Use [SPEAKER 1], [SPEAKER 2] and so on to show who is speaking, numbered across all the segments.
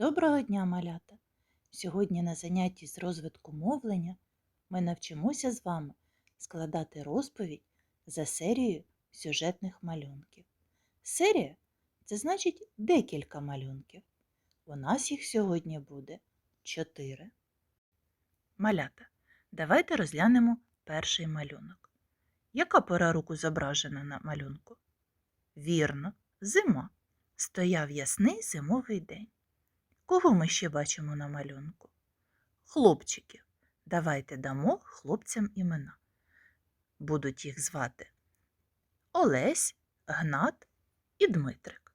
[SPEAKER 1] Доброго дня, малята! Сьогодні на занятті з розвитку мовлення ми навчимося з вами складати розповідь за серією сюжетних малюнків. Серія це значить декілька малюнків. У нас їх сьогодні буде чотири. Малята, давайте розглянемо перший малюнок. Яка пора року зображена на малюнку? Вірно, зима. Стояв ясний зимовий день. Кого ми ще бачимо на малюнку? Хлопчиків. Давайте дамо хлопцям імена. Будуть їх звати Олесь, Гнат і Дмитрик.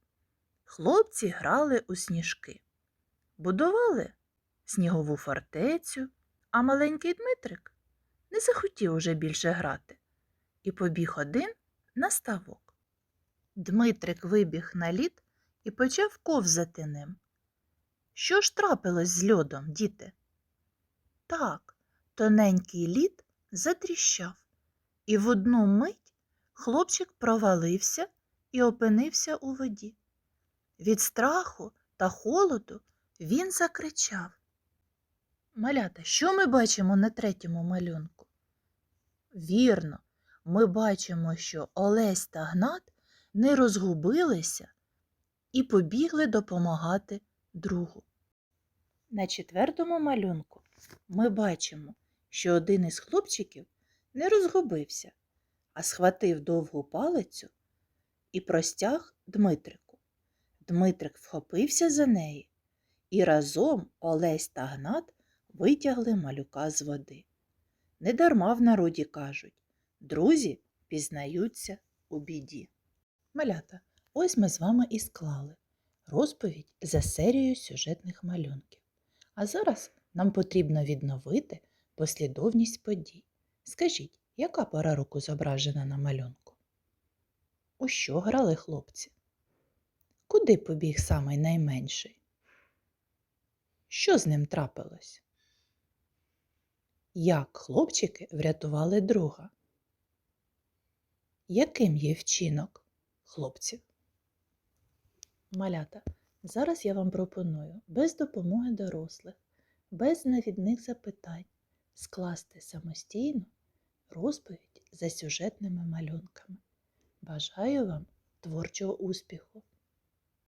[SPEAKER 1] Хлопці грали у сніжки, будували снігову фортецю, а маленький Дмитрик не захотів уже більше грати і побіг один на ставок. Дмитрик вибіг на лід і почав ковзати ним. Що ж трапилось з льодом, діти? Так, тоненький лід затріщав, і в одну мить хлопчик провалився і опинився у воді. Від страху та холоду він закричав. Малята, що ми бачимо на третьому малюнку? Вірно, ми бачимо, що Олесь та Гнат не розгубилися і побігли допомагати другу. На четвертому малюнку ми бачимо, що один із хлопчиків не розгубився, а схватив довгу палицю і простяг Дмитрику. Дмитрик вхопився за неї, і разом Олесь та Гнат витягли малюка з води. Недарма в народі кажуть друзі пізнаються у біді. Малята, ось ми з вами і склали розповідь за серією сюжетних малюнків. А зараз нам потрібно відновити послідовність подій. Скажіть, яка пора року зображена на малюнку? У що грали хлопці? Куди побіг самий найменший? Що з ним трапилось? Як хлопчики врятували друга? Яким є вчинок хлопців? Малята, зараз я вам пропоную без допомоги дорослих, без навідних запитань скласти самостійно розповідь за сюжетними малюнками. Бажаю вам творчого успіху!